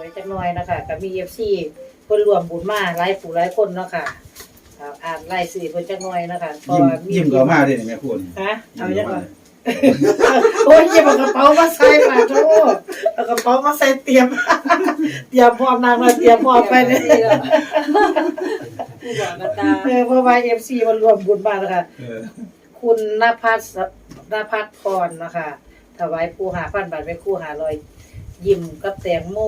วยจักหน่อยนะคะก็มี FC เพิ่นรวมบุญมาหลายผู้หลายคนเนาะค่ะอ่าอ่านรายชื่อเพิ่นจักหน่อยนะคะเพราะยิ้มว่ามียิ้มก็มาเด้นี่แม่พูดนี่ฮะเอาจังมว่าโอ้ยหยิบเอากระเป๋ามาใส่มาโทษเอากระเป๋ามาใส่เตรียม เตรียมพร้อมนางมาเตรียมพร้อมไปเลย ผู้บอกกระตาเออเพราะว่า FC มันรวมบุญมาแล้วค่ะเออคุณนภัสนภัสพรนะคะถวายปูหาพันบาทไปคู่หาลอย ยิ้มกับแตงโม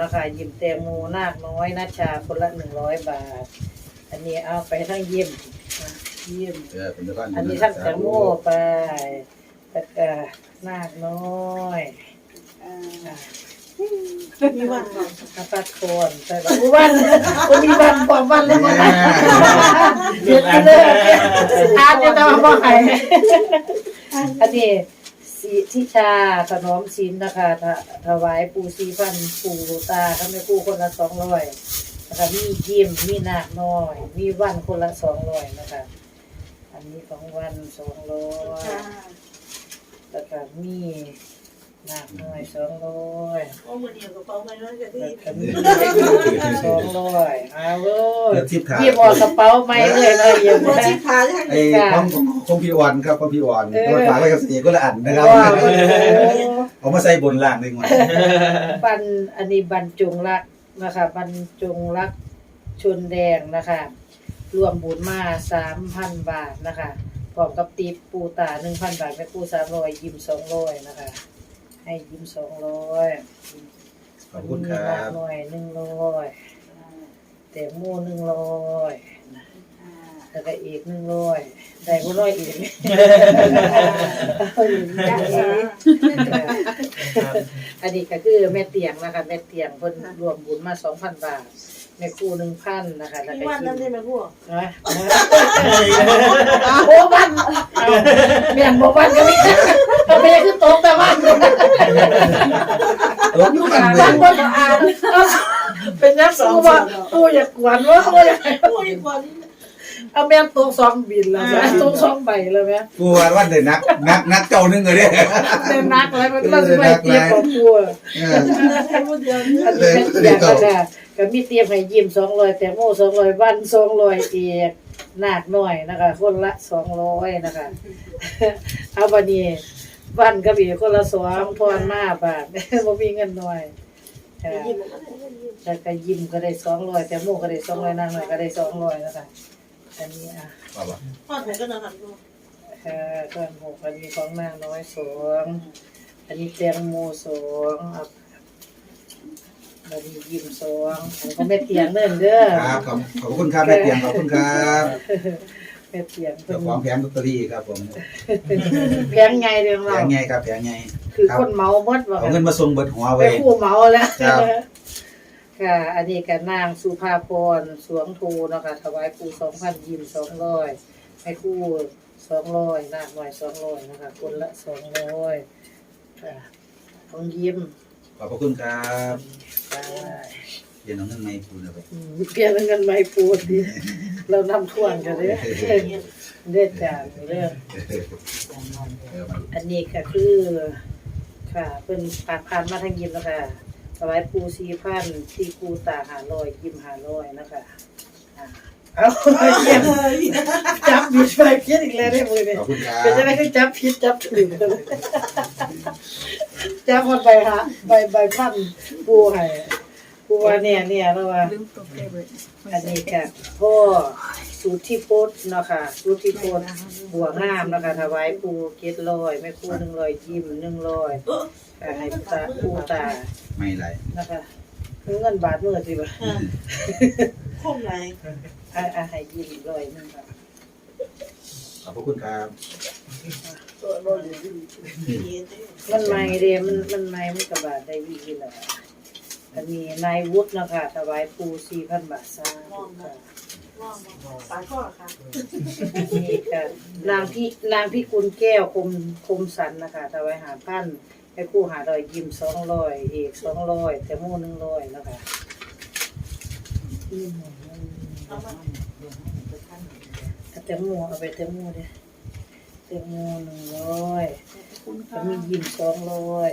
นะคะยิ้มแตงโมนาคน้อยนาชาคนละหนึ่งร้อยบาท อันนี้เอาไปทั้งยิ้มนะยิ้มเออเป็นเจ้าบ้านอันนี้ทั้งแตงโมไปแล้วก็นาคน้อยอะมีวันก่อนนภัสพรใส่บาตรวันคนมีวันบอกวันเลยนะเดี๋ยวไปเลยอาจจะมาบอกใครอันนี้ สีทิชาถนอมศิลป์นะคะถถวายปูสีพันปูตาทำให้ปูคนละสองร้อยนะคะมียิ้มมีนาคน้อย มีวันคนละสองร้อยนะคะ อันนี้ของวันสองร้อยแล้วก็มี นาคน้อยสองร้อยโอ้มือเดียวกระเป๋าไม่น้อยจะดีแล้วก็มีสองร้อยเอาเลเอยอทิพย์ขาพี่บอกกระเป๋าไม่เลยเลยเยี่ยมโมนะชิพาใช่ไหมไอ้ของของของพี่อ่อนครับของพี่อ่อนเออตัวฝากไว้กับเสียก็ละอันนะครับว้าวเอามาใส่บนล่างหนึงหน่อยบันอันนี้บรรจงรักนะคะบรรจงรักชนแดงนะคะรวมบุญมาสามพันบาทนะคะพร้อมกับตีปูตาหนึ่งพันบาทแม่ปูสามร้อยยิ้มสองร้อยนะคะ ให้ยิ้มสองร้อยขอบคุณครัมีบหน่อยหนึ่งร้อยแตงโมหนึ่งร้อยแล้วก็อีกหนึ่งร้อยได้ก็ร้อยอีกเอาอีกอันนี้ก็คือแม่เตียงนะคะแม่เตียงเพิ่นรวมบุญมาสองพันบาทแม่ครูหนึ่งพันนะคะแล้วมีก็วันนั้นได้ไหมพวกนะโอ้บ้านเมียนบ่บ้านก็ไม่ทำไมคือโต๊ะแต่บ้าน เอออยู่กันเลบ้านยบ่อ่านเป็นยักษ์กูว่ากูอยากกวนว่ากูอยากโอ้ยวันเอาแม่นโต๊ะสองบินแล้วแม่โต๊ะสองใบแล้วแม่กูว่าวันเด้นักนักนักเจ้าหนึงเลยเด้เต็มนักแล้วมันก็สิไปเตรียมของกูเออพูดเดียวอันนี้เป็นอย่างนั้นค่ะก็มีเตรียมให้ยิ้ม200แตงโม200วัน200อีกนาคน้อยนะคะ คนละ200นะคะ เอาบัดนี้ วันก็มีคนละสองพรมาบาทบ่มีเงินน้อยค่ะยิ้มมันก็ได้ยิ้มแล้วก็ยิ้มก็ได้200แตงโมก็ได้200นางน้อยก็ได้200นะคะอันนี้อะเอาบ่พ่อผมก็นอนหันดูค่ะก้อนหกอันนี้ของนางน้อยสองอันนี้แตงโมสองอะอันนี้ยิ้มสองอันนี้ก็แม่เตียงเนิ่นเด้อครับขอบขอบคุณครับแม่เตียงขอบคุณครับ แม่เตียงเพิ่เจ้านของแผงลอตเตอรี่ครับผมแพงไงเรื่องแผเรางใหญ่ครับแผงใหญ่คือคนเมาหมดว่าเอาเงินมาส่งเบิดหัวไปไว้ คู่เมาแล้วครับ ค่ะ อันนี้ก็นางสุภาพรสวงโทเนาะค่ะถวายปู่สองพันยิ้มสองร้อยให้คู่สองร้อยนาคหน่อยสองร้อยนะคะคนละสองร้อยค่ะของยิ้มขอบพระคุณครับ ได้ เดี๋ยวน้องเงินไม่พูดเลยอืมเปลี่ยนเงินไม่ปูดดิเรานำท่วนกันเลยเด็ดจานเรื่องเออมาอันนี้ก็คือค่ะเป็นปากพานมาทางยิ้มแล้วค่ะสวายปูสีพันที่ปูตาหาลอยยิ้มหาลอยนะคะอะเอาเยี่ยมจับผิดไปเพี้ยนอีกแล้วได้มือเนี่ยขอบคุณครับเป็นจะได้คือจับผิดจับถึงเลยจับหมดใบฮะใบใบพันปูให้ ปูว่าเนี่ยเนี่ยแล้วว่าอันนี้ค่ะพ่อสุทธิพจน์เนาะค่ะสุทธิพจน์บัวงามเนาะคะถวายปูเจ็ดร้อยแม่ครูหนึ่งร้อยยิ้มหนึ่งร้อยค่ะให้ตาปูตาไม่ไรนะคะคือเงินบาทเมื่อสิบ่ะคมไหนอะอะให้ยิ้มร้อยหนึงค่ะขอบพระคุณครับมันใหม่เด้มันมันใหม่มันกับบาทได้วีกินแล้ว อันนี้นายวุฒิเนาะค่ะถวายปูสี่พันบาทสาธุค่ะปากข้อค่ะนี่ค่ะนางพี่นางพี่กุลแก้วคมคมสันนะคะถวายหาพันไปคู่หาดอยยิ้มสองร้อยเอกสองร้อยแต่โม่หนึ่งร้อยนะคะแต่โม่เอาไปแต่โม่เด้แต่โม่หนึ่งร้อยคุณก็ค่ะมียิ้มสองร้อย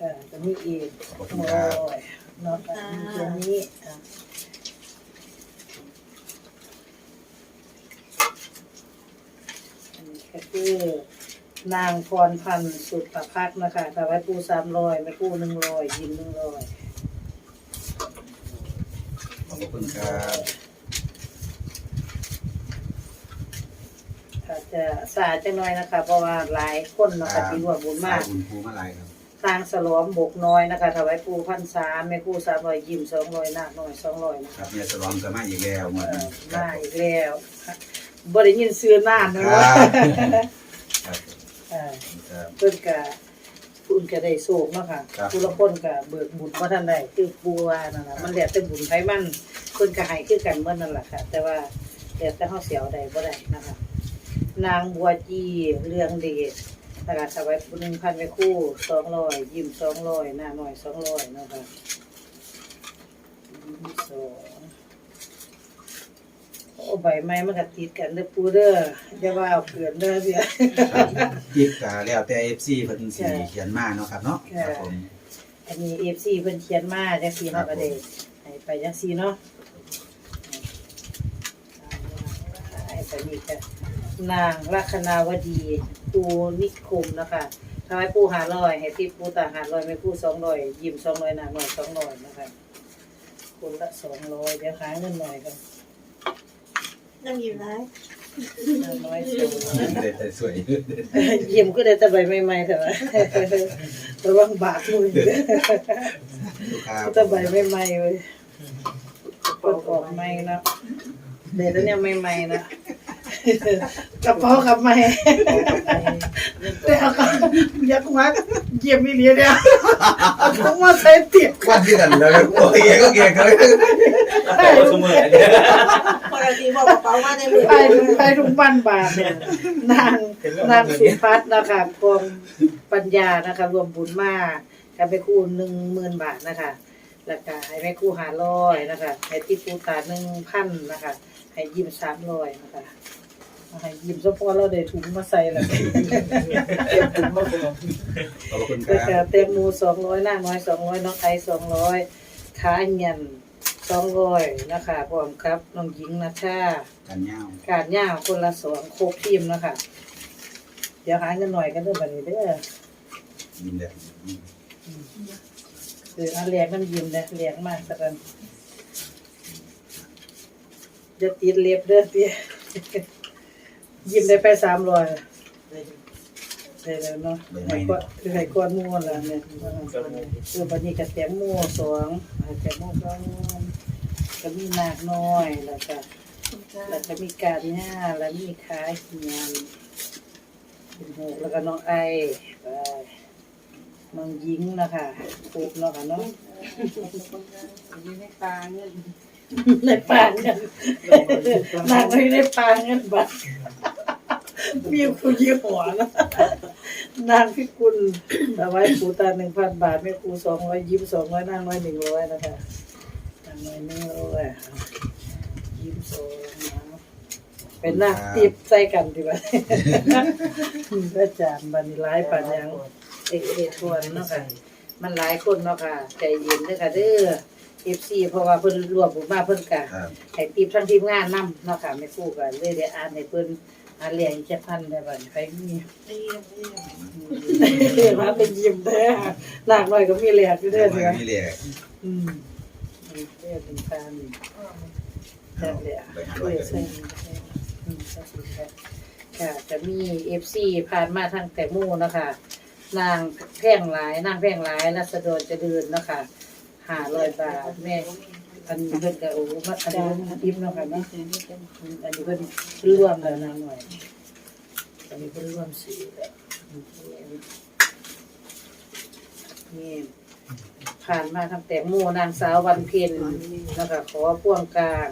ค่ะจะมีอีกขอบคุโอ้ณครับยเนาะค่ะมีตัวนี้อะอันนี้ก็คือนางพรพันธ์สุดประพักนะคะถวายปูสามร้อยแม่ปูหนึ่งร้อยยิมหนึ่งร้อยขอบคุณครับอาจจะสาจังน้อยนะคะ เพราะว่าหลายคนเนาะคะที่รวมบุญมากบุญภูมาลายครับ ทางสลอมบกน้อยนะคะถวายปูพันสามแม่ปูสามร้อยยิมสองร้อยนาคน้อยสองร้อยนะครัคะบเนี่ยสลอมก็มาอีกแล้วหมดเอ่นี้อมาอีกแล้วบ่ได้ยินซื้อนานคนะรับว่าครับเอ่อครับ เพิ่นก็คุณก็ได้โศกเนาะค่ะครับ ผู้ละคนก็เบิกบุญบ่ทันได้คือปูว่านั่นน่ะมันแล้วแต่บุญไผมันเพิ่นก็ให้คือกันเบิดนั่นล่ะค่ะ แต่ว่าแล้วแต่เฮาสิเอาได้บ่ได้นะคะ นางบัวจีเรืองเดช นะคะถวายปู1,000ไปคู่200ยิ้ม200หน้าน้อย200เนาะค่ะยิ้มสองโอ้ใบไม้มันก็ติดกันเด้อปูเด้ออย่าว่าเอาเกินเด้อเสียครับอีกก็แล้วแต่ FC เพิ่นสิค่ะเขียนมาเนาะครับเนาะค่ะครับผม อันนี้ FC เพิ่นเขียนมาจังซี่ครัเนาะบก็ได้ให้ไปจังซี่เนาะให้ไปนี่ก็ นางลัคนาวดีปูนิคมนะคะถวายปู500ให้ติปูตา500แม่ปู200ยิ้ม200หน้าหน่อย200นะคะคนละ200เดี๋ยวหาเงินหน่อยกันนั่งอยู่ไหนน้อยสได้แต่สวยยิ้มก็ได้แต่ใบใหม่ๆแต่ว่าระวังบาดมือลูกค้าแต่ใบใหม่ๆเว้ยประกอบใหม่นะเดี๋ยวนี้ใหม่ๆนะ กระเป๋ากับใหม่แต่เอาก็ยักมัดเยี่ยมอีหลีเดียวเอาของมาใส่เตียงควันที่กันเลยโอ้ยก็เก่งเลยไปเสมอเนี่ยปกติบอกกระเป๋ามาในมือไปไปทุกบ้านบาทเนี่ยนางนางสุพัฒน์นะคะกองปัญญานะคะ รวมบุญมากกันไปคู่หนึ่งหมื่นบาทนะคะแล้วก็ให้แม่คู่หาร้อยนะคะให้ติปูตาหนึ่งพันนะคะ ให้ยิ้มสามร้อยนะคะ ให้ยิ้มเฉพาะเราได้ถุงมาใส่แล้วขอบคุณคแล้วก็รับแตงโมสองร้อยหน้าน้อยสองร้อยน้องไอสองร้อยขาเงินสองร้อยนะคะพร้อมครับน้องหญิงนะชา กันยาวการย่างคนละสองโคกทีมนะคะเดี๋ยวหาเงินหน่อยกันเด้อบัดนี้เด้อยินดีคืออันแรกมันยิ้มเด้อแรกมากสักกันจะติดเล็บเด้อเตี้ย ยิ้มได้ไปสามร้อยได้แล้วเนาะให้ก้อนคือให้ก้อนหมูละเนี่ยคือบัดนี้ก็แตงโมสองให้แตงโมสองก็มีนากน้อยแล้วก็แล้วก็มีการหญ้าแล้วมีค้าเฮียนเป็นหกแล้วก็น้องไอไปน้องยิงนะคะปุ๊บเนาะค่ะเนาะอยู่ในปลาเงินในป่าเงินนางไม่ได้ป่าเงินบัตร มีคุยี่หัวนะนางพิกุลเอาไว้ปูตาหนึ่งพันบาทแม่ครูสองร้อยยิ้มสองร้อยนางร้อยหนึ่งร้อยนะคะนางร้อยหนึ่งร้อยยิ้มสองนะเป็นหน้าติบใส่กันดีกว่าอาจารย์บัดนหลายปันยังเอกเอกทวนเนาะค่ะ มันหลายคนเนาะค่ะ ใจเย็นเด้อค่ะเด้อ FC เพราะว่าเพิ่นรวมบุญมาเพิ่นกะครับให้ติบทั้งทีมงานนํเนาะค่ะไม่คู่กันเลยได้อ่านให้เพิ่น อ่านเรียงจักพันได้บัดนี้ไปมีเรียมเรียมเรียกมาเป็นยิ้มเด้อหลากหน่อยก็มีแหลกอยู่เด้อเด้อไม่เรียกอืมเรียกเป็นการแซ่บเลยอะไปหาเอร้อยอกันใช่อืมใช่ใช่ค่ะจะมีเอฟซีผ่านมาทางแต่มู่นะคะนางแพร่งหลายนางแพร่งหลายรัศดรเจะเดินนะคะหาลอยบาทแม่ อันนี้เพิ่นก็โอ้มาอันนี้เพิ่นทิมเนาะค่ะเนาะอันนี้เพิ่นร่วมแล้วนางหน่อยอันนี้เพิ่นร่วมสีแล้วนี่ผ่านมาทางแต่งโมนางสาววันเพ็ญนะคะขอพ่วงกลาง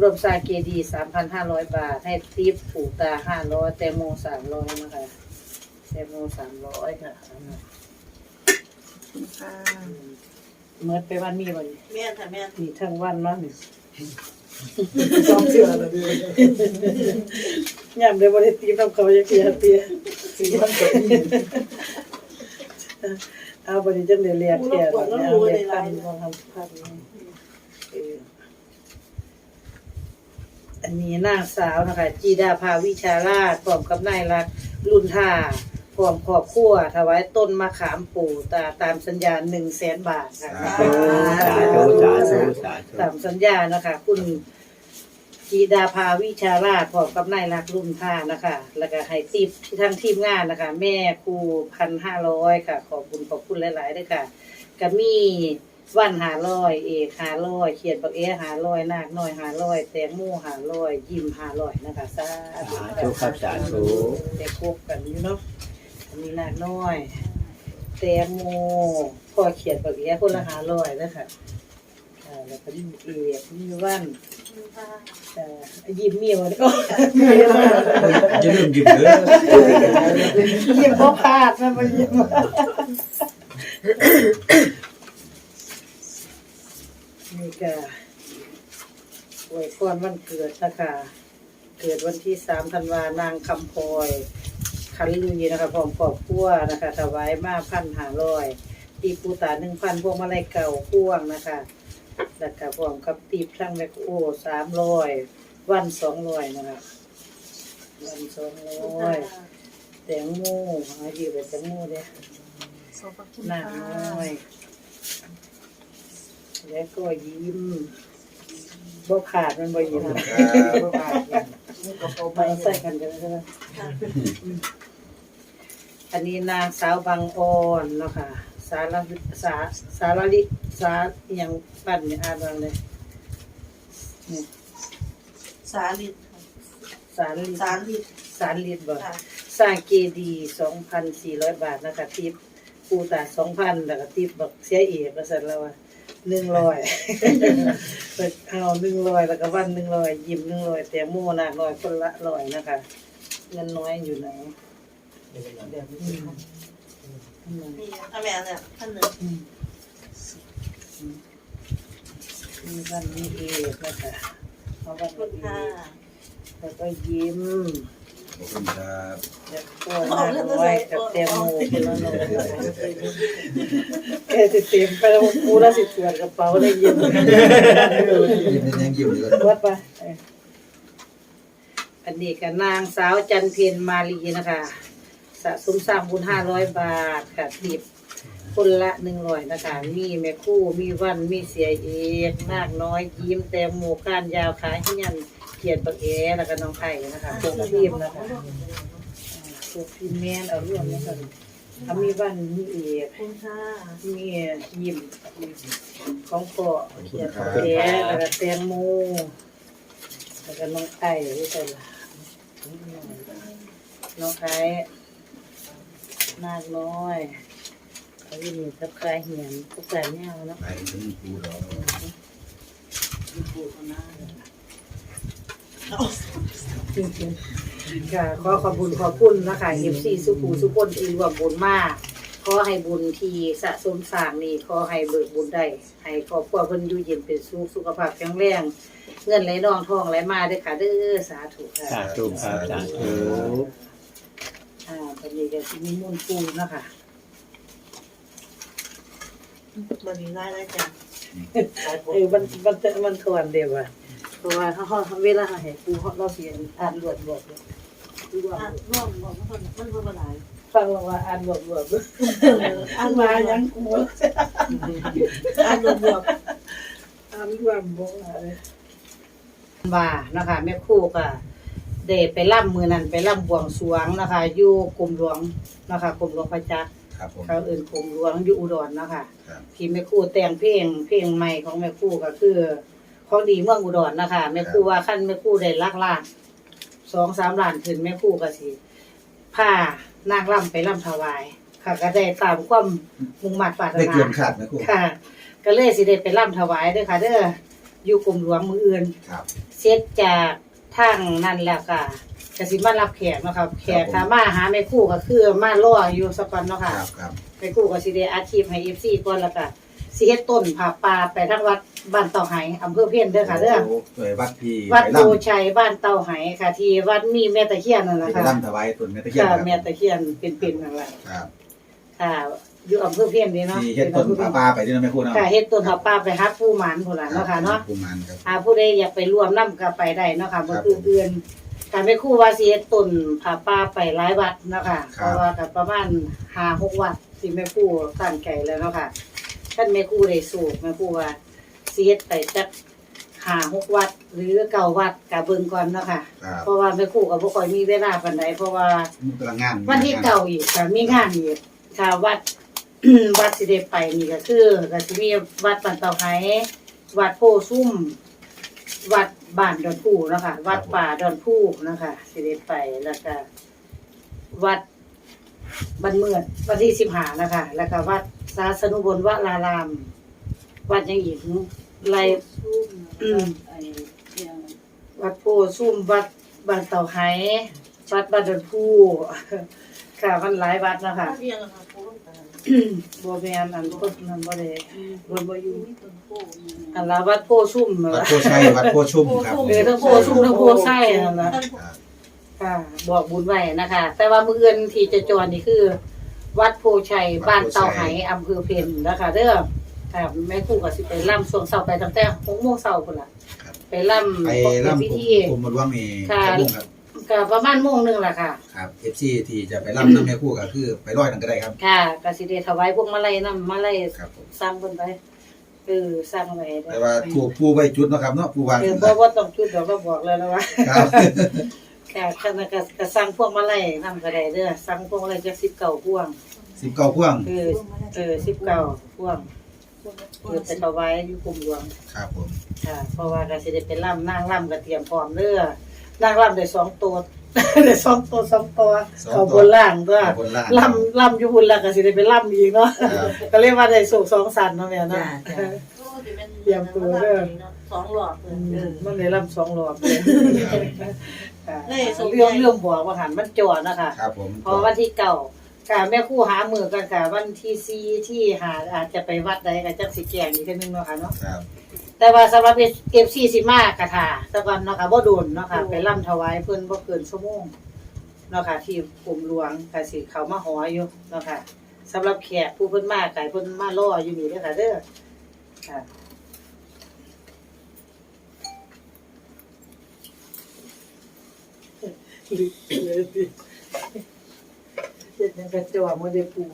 รวมซาเกดีสามพันห้าร้อยบาท ให้ทิปผูกตาห้าร้อยแตงโมสามร้อยนะคะแตงโมสามร้อยค่ะค่ะ เมื่อไปวันมีวันแม่ค่ะแม่นี่ทั้งวันเนาะนี่สองเชือเลยยามเดี๋ยววันที่ตีน้ำเขาจะเตียเตียสี่พันกว่าปีเอาบริจังเดียวเรียกแก่แบบนี้เอาเรียกพันบางคำพันเอออันนี้นางสาวนะคะจีดาภาวิชาราชพร้อมกับนายรักรุ่นท่า พร้อมครอบครัวถวายต้นมะขามปู่ตาตามสัญญาหนึ่งแสนบาทค่ะสาธุสาธุสาธุสาธุตามสัญญานะคะคุณจีดาภาวิชาราชพร้อมกับนายรักรุ่นท่านะคะ แล้วก็ให้ติปที่ทั้งทีมงานนะคะ แม่ครูพันห้าร้อยค่ะ ขอบคุณขอบคุณหลายๆด้วยค่ะก็มีวันหาร้อยเอกหาร้อยเขียนปักเอหาร้อยนาคน้อยหาร้อยแตงโมหาร้อย ยิ้มหาร้อยนะคะสาธุสาธุครับสาธุได้ครบกันอยู่เนาะ อันนี้นาคน้อย แตงโมพ่อเขียนปักเอคนละหาร้อยนะคะอ่าแล้วก็มีเอกมีวันเอ่อยิ้มเมียวก็จะเริ่มยิ้มเด้อยิ้มพ่อพลาดนะมันยิ้มนี่ก็อวยพรวันเกิดนะคะเกิดวันที่สามธันวานางคำพลอย คันลุยนะคะพร้อมครอบครัวนะคะถวายมาพันหาร้อยตีปูตาหนึ่งพันพวงมาลัยเก่าพ่วงนะคะแล้วก็พร้อมกับตีพลังแมคโอสามร้อยวันสองร้อยนะคะวันสองร้อยแตงโมอาอยู่แบบแตงโมเนี่ยหน้าน้อย แล้วก็ยิ้มบ่ขาดมันบ่ยิ้มไปใส่กันกันใช่ไหม อันนี้นางสาวบางออนเนาะค่ะ สารสาสารลิสาอหย่างปั้นเนี่ยอ่านว่าเลยนี่สาลิดสารลิสาลิดสารลิบ่ค่ะสร้างเกดีสองพันสี่ร้อยบาทนะคะทิปปูตาสองพันแล้วก็ทิปบอกเสียเอกก็เสร็จแล้วว่าหนึ่งร้อยเอาหนึ่งร้อยแล้วก็วันหนึ่งร้อยยิ้มหนึ่งร้อยแต่โมนาร้อยคนละร้อยนะคะเงินน้อยอยู่ไหน เดี๋ยวนี้อืมมีอาแม่เนี่ยท่านหนึ่งมีวันมีเองกนะคะเอาวันคุมีณเอค่ะแล้วก็ยิ้มขอบคุณครับแล้วก็นาน้อยกับแตงโมคนละหน่อยแกจะเต็มไปแล้วกูแล้วสิตรวจกระเป๋าได้ยิ้มยิ้มในยังยิ้มอยู่วัดไปอันนี้กับนางสาวจันเพียนมาลีนะคะ สะสมสร้างบุญห้าร้อยบาทค่ะติบคนละหนึ่งร้อยนะคะ มีแม่คู่ มีวัน มีเสียเอกนากน้อยยิ้มแตงโมก้านยาวขาให้ยันเขียนปักเอแล้วก็น้องไข่นะคะพวกทีมนะคะพวกทีมแมนเอาร่วมนะคะเอามีวันมีเอกมียิ้มของพ่อเขียนปักเอแล้วก็แตงโมแล้วก็น้องไข่ด้วยกันล่ะน้องไข่ นากน้อยเขาอยู่นี่กับกายเหียนกับกายแนวเนาะไปถึงกูดอกปูเขาหน้าเลยจริงๆค่ะขอขอบคุญขอบคุณนะคะเอฟซีสุภูสุพนที่รวมบุญมาก ขอให้บุญทีสะสมสร้างนี่ขอให้เบิกบุญได้ ให้ครอบครัวเพิ่นอยู่เย็นเป็นสุขสุขภาพแข็งแรง เงินไหลนองทองไหลมาเด้อค่ะเด้อสาธุค่ะ สาธุครับสาธุ อ่าตอนนี้ก็สิมีมูลปูนะคะวันนี้ได้แล้วจ้ะเออมันมันมันทวนเดียวอะเพราะว่าเขาเขาเวลาเขาให้ปูเขาเราเสียอ่านรวดรวดเลยดูว่าอะร่วมบอกว่าคนมันคนหลายฟังเราว่าอ่านรวดรวดเลยอ่านมายังกูอ่านรวมรวมอ่านรวมบ่อะไรว่านะคะแม่ครูก็ ได้ไปล่ำมือนั้นไปล่ำบวงสรวงนะคะอยู่กรมหลวงนะคะกรมหลวงพระจักรครับผม เขาเอื่นกรมหลวงอยู่อุดรนะคะครับ ที่แม่ครูแต่งเพลงเพลงใหม่ของแม่ครูก็คือของดีเมืองอุดรนะคะแม่ครูว่าขั้นแม่ครูได้ลักล้านสองสามล้านขึ้นแม่ครูก็สิผ้านางร่ำไปร่ำถวาย ค่ะก็ได้ตามความมุ่งมั่นปรารถได้นา เกินขาดไหมครูค่ะ ก็เลยสิได้ไปร่ำถวายเด้อค่ะ เด้ออยู่กรมหลวงมืออื่น ครับ เสร็จจาก ทางนั่นแล้วค่ะก็สิมารับแขกเนาะครับแขกถ้ามาหาแม่ครูก็คือมารออยู่สักวันเนาะคค่ะรับครับไปกู้กับซีเดอาชีพให้เอฟซีก่อนแล้วก็สิเฮ็ดต้นผาป่าไปทางวัดบ้านเต่าไหอำเภอเพี้ยนเด้อค่ะเด้อโสวยวัดพี่วัดไปโพล่ำชัยบ้านเต่าไหค่ะ ที่วัดมีแม่ตะเคียนนั่นแหละไปค่ะล่ำถวายต้นแม่ตะเคียนค่ะครับแม่ตะเคียนเป็นๆนั่นแหละครับ ค่ะ อยู่อำเภอเพียนนี่เนาะที่เฮ็ดต้นปลาปลาไปที่นั่นแม่ครูเนาะค่ะเฮ็ดต้นผาป่าไปหาผู้หมานพุ่นล่ะเนาะค่ะเนาะกุมารครับหาผู้ใดอยากไปร่วมนํก็ไปได้เนาะค่ะบ่ครับคือเดือนการไปครู่ว่าสิเฮ็ดต้นผาป่าไปหลายวัดเนาะค่ะคเพรับราะว่าก็ประมาณ5 6วัดที่แม่ครู่ตั้งใจแล้วเนาะค่ะท่านแม่ครู่ได้สูตรแม่ครู่ว่าสิเฮ็ดไปจักห้าหกวัดหรือเก้าวัดก็เบิ่งก่อนเนาะค่ะครับเพราะว่าแม่ครู่ก็บ่ค่อยมีเวลาปานใดเพราะว่ามันกำลังงานวันที่เก่าอีกค่ะมีงานอีกค่ะวัด วัดสิได้ไปนี่ก็คือก็สิมีวัดปันเตาไห้วัดโพซุ่ม วัดบ้านดอนผู้เนาะคะ วัดป่าดอนผู้นะคะสิได้ไปแล้วก็วัดบันเมือดวันที่สิบห้านะคะ แล้วก็วัดสาสนุบลวราราม วัดหยังอีกไรอืมวัดโพซุ่มวัดบ้านเตาไห้วัดบ้านดอนผู้ค่ะมันหลายวัดเนาะคะ บ่แม่นอันคนนั้นบ่ได้บ่บ่อยู่มีต้นโพอันละวัดโพซุ่มวัดโพชัยวัดโพชุ่มครับเออทั้งโพซุ่มทั้งโพไส้นั่นล่ะครับค่ะ บอกบุญไว้นะคะ แต่ว่ามื้ออื่นที่จะจรนี่คือ วัดโพชัยบ้านเตาไหอำเภอเพ็ญนะคะเด้อค่ะแม่ครูก็สิไปล่ำช่วงเช้าไปตั้งแต่6โมงเช้าพุ่นล่ะครับไปล่ำไปประกอบล่ำพิผมธีผมมาล่วงนี่ค่ะ ครับผมครับ ก็ประมาณโมงหนึงล่ะค่ะ ครับ FC ที่จะไปล่ำน้ำแม่ครูก็คือไปร้อยนั่นก็ได้ครับ ค่ะก็สิได้ถวายพวกมาลัยนำมาลัยครับผมสร้างเพิ่นไปเออสร้างไว้เด้อแต่ว่าถูกผู้ไว้จุดเนาะครับเนาะผู้วางเออบ่บ่ต้องจุดดอกเราบอกแล้วนะว่า ครับ ค่ะขณะก็ก็สั่งพวกมาลัยนำก็ได้เด้อสั่งพวกมาลัยจัก19พวงสิบเก้าพ่วงเออเออ19พวงเออไปถวายอยู่กลุ่มหลวงครับผม ค่ะ เพราะว่าก็สิได้เป็นล่ำนางล่ำก็เตรียมพร้อมเด้อ นางล่ำได้สองตัว ได้สองตัวสองตัวเขาบนล่างตัวบนล่างล่ำล่ำอยู่บนล่างก็สิได้เป็นล่ำอีกเนาะครับ ก็เรียกว่าได้สุกสองสันเนาะแม่เนาะเตรียมตัวเด้อ สองหลอดเลอืยมเออมันได้ล่ำสองรอบเลยค่ะได้ส่งเรื่องเรื่องบอกว่าหันมันจอดนะคะ ครับผมเพราะวันที่เก่าค่ะแม่ครู่หามือกันค่ะ วันที่ซีที่หาอาจจะไปวัดใดก็จักสิแกงอีกเทื่อนึงเนาะค่ะเนาะครับ แต่ว่าสำหรับเอฟซีสิมากะค่ะแตะวันเนาะค่ะบ่โดนเนาะค่ะไปร่ำถวายเพิ่นบ่เกินชั่วโมงเนาะค่ะที่กรมหลวงค่ะสิเขามาหออยู่เนาะค่ะสำหรับแขกผู้เพิ่นมาไก่เพิ่นมารออยู่นี่เด้อค่ะเด้อค่ะเจ็ดยังกระจอกบ่ได้ปู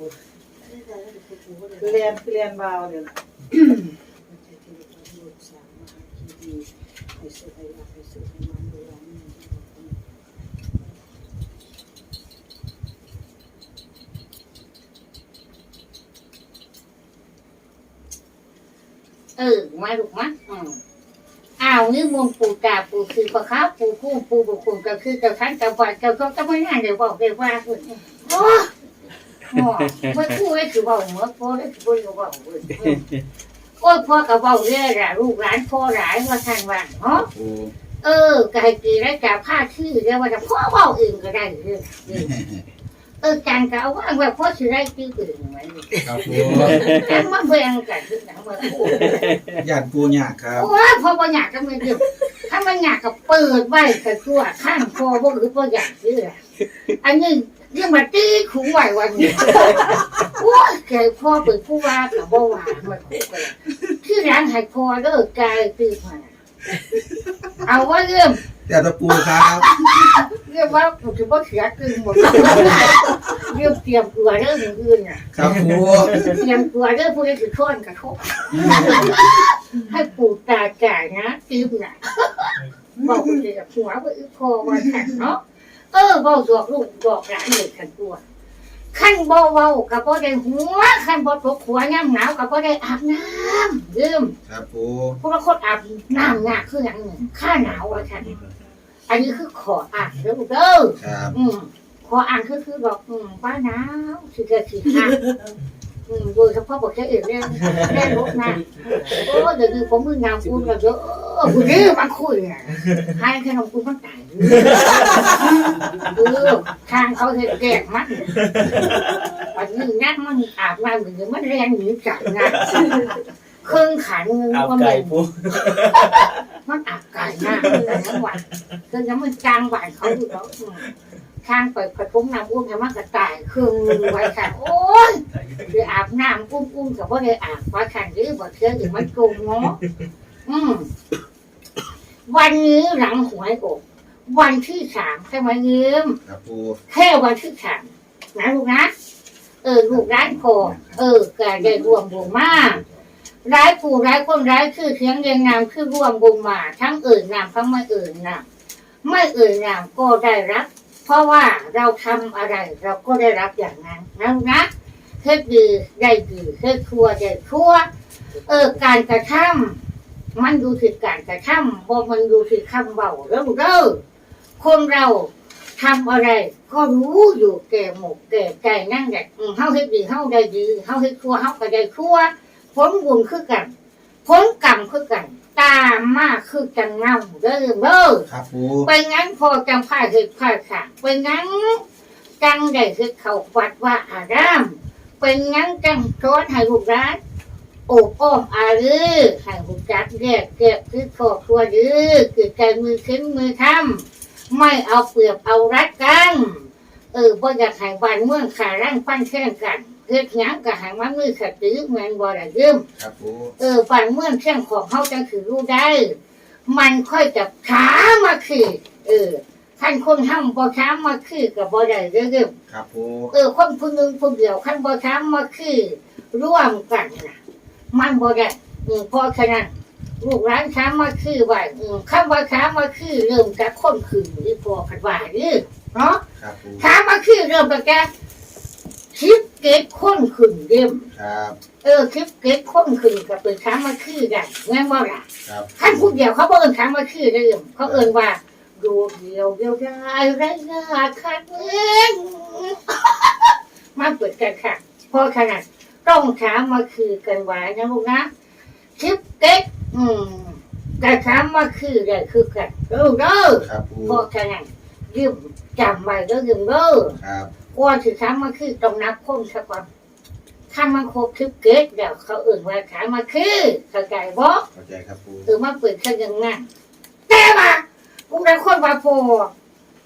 คือเรียนคือเรียนวาวเดี๋ยวนะ เออมาลูกมาอืมอ้าวนี่มงปูกาปูคือปะครับปูคู่ปูบุคุก็คือกับขันกับวัดกับก็ก็ไม่ง่ายเดี๋ยวบอกเดี๋ยวว่าคุณโอ้โหไม่คู่ไอ้คือว่าเหมือนพ่อไอ้คือว่าว่าเว้ยอืมโอ้ยพ่อกับว่าเรื่อยละลูกหลานพ่อหลายว่าทางบ้านเนาะโอ้เออไก่กีได้จับผ้าชื่อเรียกว่าจะพ่อเว่าอื่นก็ได้เรื่องเออการก็เอาว่างแบบพ่อชื่อได้ชื่ออื่นไหมครับผมการมาเบียงกันคือหนังมาคู่ญาติปูยากครับโอ้ยพอบ่อยากก็ไม่เดียวถ้ามันอยากก็เปิดไว้แต่ตัวข้างคอบ่หรือบ่อยากซื้ออะอันนี้เรื่องมาตีขุงไว้วันนี้โอ้ยแกพ่อเปิดผู้ว่ากับบ่ว่ามาคู่กันคื อร้านให้พอเลิกกายตื่นมาเอาว่าเรื่องแต่ตะปูครับเรียกว่าผมจะบ่เสียตึงหมดเรื่องเตรียมตัวเรื่องอื่นอะครับปูเตรียมตัวเรื่องพวกนี้คือช่อนกระทบให้ปู่ตาจ่ายนะตื้มน่ะบอกคุณเลยหัวว่าอึคอวันขันเนาะเออเบาดอกลูกดอกหลานเลยขันตัว ขั้นเบาเบากับบ่ได้หัวขั้นบ่ตกหัวย่ำหนาวกับบ่ได้อาบน้ำลืมครับปูพวกเราคนอาบน้ำหนักคืออย่างหนึ่งข้าหนาวอะค่ะอันนี้คือขออ่านเด้อเด้อครับอืมขออ่านคือคือบอกอืมป้าหนาวสิเกิดสิห้าอืมโดยเฉพาะบอกแค่อื่นเนี่ยแค่รถนะโอ้เดี๋ยวนี้ผมมือนาวคุณแบบเยอะ คุณนี่มาคุยอะให้แค่นมคุณมันตายเออทางเขาเห็นแกกมันวันนี้นั่งมันอาบน้ำหรือมันแรงหนีจากงานเครื่องขันเงินเอาก็ไก่ไม่ปูมันอาบไก่หน้าแต่ละวันคือยังมันจางหวานเขาอยู่แล้วอืมข้างไปผสมน้ำอุ้มให้มันกระต่ายครึ่งหนึ่งไว้ค่ะโอ้ยคืออาบน้ำอุ้มอุ้มกับว่าได้อาบไว้ค่ะหรือบ่เชื่อหรือมันโกงเนาะ อืม วันนี้หลังหวยออกวันที่สามใช่ไหมเยิ้มครับปูแค่วันที่สามนะลูกนะ เออลูกร้านพอเออแกได้รวมบุญมาก ร้ายผู้ร้ายคนร้ายคือเสียงเรียงนามคือร่วมบุญมา ทั้งเอ่ยนามทั้งไม่เอ่ยนามไม่เอ่ยนามก็ได้รับ เพราะว่าเราทำอะไร เราก็ได้รับอย่างนั้นนะลูกนะเฮ็ดดีได้ดีเฮ็ดชั่วได้ชั่ว เออการกระทำ มันดูที่การกระทำบ่มันดูที่คำเบาแล้วลูกเด้อคนเราทำอะไร ก็รู้อยู่แก่หมกแก่ใจนั่นแหละอืมเฮาเฮ็ดดีเฮาได้ดีเฮาเฮ็ดชั่วเฮาก็ได้ชั่วผลบุญคือกันผลกรรมคือกัน ตามมาคือจังเงาเด้อเด้อครับปูไปงั้นพอจังพาเหตุพาค่ะไปงั้นจังได้คือเขาวัดว่าอารามไปงั้นจังสอนให้ลูกร้าน โอบอ้อมอาลือให้ลูกจักแยกเก็บคือครอบครัวดื้อคือใจมือขึ้นมือทำไม่เอาเปรียบเอารัดกัน เออบ่อยากให้บ้านเมืองขาร่างปั้นแข่งกันเฮ็ดหยังก็ให้มันมือขัดตื้อเหมือนบ่ได้ยืมครับปูเออบ้านเมืองแข่งของเฮาจังคือรู้ได้ มันค่อยจะขามาคือเออท่านคนทำบ่ช้ามาคือก็บ่ได้เด้อครับปูเออคนผู้หนึงผู้เดียวคันบ่ช้ามาคือร่วมกันน่ะ มันบ่ได้อืมเพราะฉะนั้นลูกหลานช้ามาคือว่าอืมคำว่าช้ามาคือเริ่มจากคนคือหรือพอกันว่าหรือเนาะครับปูถามมาคือเริ่มตั้งแต่คลิปเก็ตคนขึ้นเริ่มครับเออคลิปเก็ตคนขึ้นก็เป็นถามมาคือกันงั้นว่าล่ะ ครับขั้นพูดเดียวเขาบอกเอินถามมาคือเริ่มเขาเอินว่าดูเดียวเดียวได้ไรเงาคัดเงินมาเปิดกันค่ะเพราะขนาด ต้องถามมาคือกันไว้นะลูกนะคลิปเก็ตอืมแต่ถามมาคือได้คือกันเออเด้อครับปูเพราะฉะนั้นยืมจำไว้เด้อยืมเด้อครับก่อนที่ถามมาคือต้องนับคนสักก่อนถ้ามันครบคลิปเกตเดี๋ยวเขาเอื่นว่าถามมาคือเข้าใจบ่เข้าใจครับปูหรือมาเปิดเครื่องยังไงแต่ว่าผมได้คนว่าพอ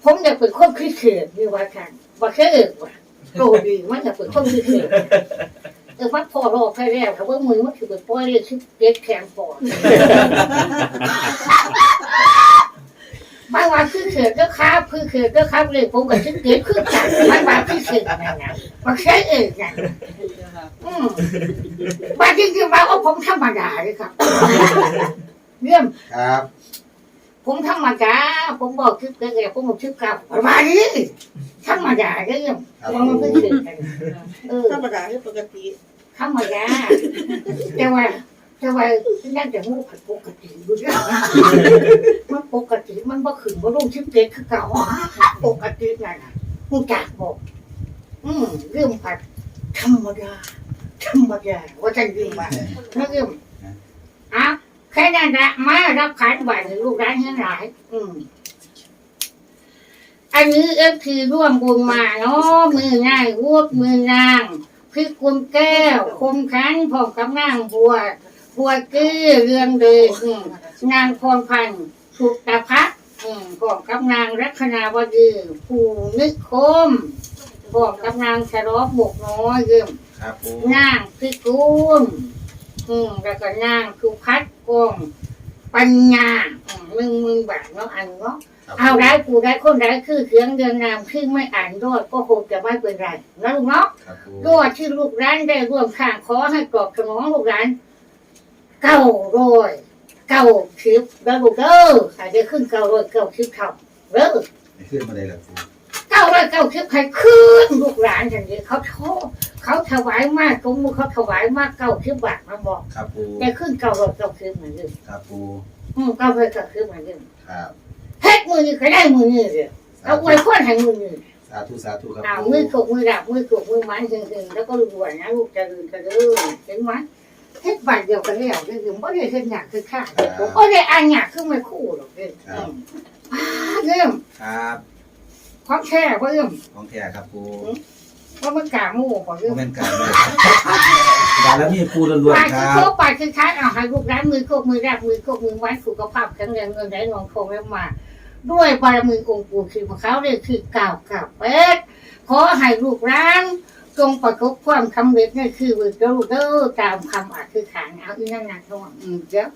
ผมอยากเป็นคนคิดเขียนมีว่าทันว่าแค่เอื่นว่าโตดีมันอยากเป็นคนคิดเขียนเออมันพอรอแค่แล้วแต่ว่ามือมันถือเป็นป้อยเรียกคลิปเกตแขนปอดบางวันคือเขียนก็ครับคือเขียนก็ครับเลยผมกับคิดเกตคือกันมันว่าคือเขียนนั่นนะว่าแค่เอื่นนะอืมว่าจริงๆแล้วว่าผมธรรมดาเลยครับเยี่ยมครับผมธรรมดาผมบอกคลิปแก่ๆผมบอกคลิปเก่าประมาณนี้ธรรมดาเยี่ยมครับมันปูไม่เคยกันเออธรรมดาที่ปกติ ธรรมดาแต่ว่าแต่ว่าน่าจะมูผัดปกติดูดิมันปกติมันบ่ขึ้นบ่ลงคลิปเก่คือเก่าปกตินั่นน่ะมึงจากบอก อืมเรื่องผัดธรรมดาธรรมดาว่าจะยืมมานึกอยู่อะแค่นั้นละมารับขันบ่ายลูกร้านทั้งหลาย อืมอันนี้เอฟทีร่วมบุญมาเนาะมือง่ายวูบมือนาง พี่กุมแก้วคมขันพร้อมกับนางบัว บัวกี้เรืองเดชอืมนางพรพันธ์สุตพัฒน์อืมพร้อมกับนางรัคนาวดีผู้นิคมพร้อมกับนางชะลอบหมกน้อยยืมครับปูนางพิกูลอืมแล้วก็นางสุพัฒน์กงปัญญาอืมมึงมึงแบบเนาะอันเนาะครับ เอาได้กูได้คนได้คือเสียงเดือนนามคือไม่อ่านรอดก็คงจะไม่เป็นไรนะลูกเนาะครับปูรอดที่ลูกร้านได้ร่วมข้างขอให้กรอบสมองลูกร้านเก้าร้อยเก้าชิปแล้วลูกเด้อใครได้ขึ้นเก้าร้อยเก้าชิปเขาเด้อไม่ขึ้นมาได้แล้วปูเก้าร้อยเก้าชิปใครขึ้นลูกหลานอย่างนี้เขาโทษเขาถวายมากสมมติเขาถวายมากเก้าชิบบาทมาบอกครับปูจะขึ้นเก้าร้อยเก้าชิปเหมือนเดิมครับปูอืมเก้าร้อยเก้าชิปเหมือนเดิมครับเฮ็ดมือนี้ก็ได้มือนี้เลยเอาไว้พ่นให้มือนี้สาธุสาธุครับเอาปูมือถกมือดับมือถกมือไม้หึงๆแล้วก็รวยนะลูกจะลืมจะลืมเห็นไหมเฮ็ดบาทเดียวกันแล้วก็คือบ่ได้เฮ็ดหนักคือข้าผมบ่ได้อ่านหนักคือไม่คู่หรอกเด้ออืมอ่าเริ่มครับความแช่บ่เริ่มของแท้ครับปูว่ามันกล้าหมู่บ่โมเริ่มเมนต์การเลยดาแล้วมีปูล้วนบาทๆคคือรับโคบาทคือค้าเอาให้ลูกร้านมือโคกมือดับมือโคกมือไม้สุขภาพแข็งแรงเงินไหลนองคงแล้วมา ด้วยบารมีองค์ปู่คือของเขาเลยคือเก่าวก่าวเป็ดขอให้ลูกร้านจงประสบความสำเร็จในคือเวิร์ดเด้อตามคำอธิษฐานเอาอีนั่นนะท้องอืมเดี๋ยว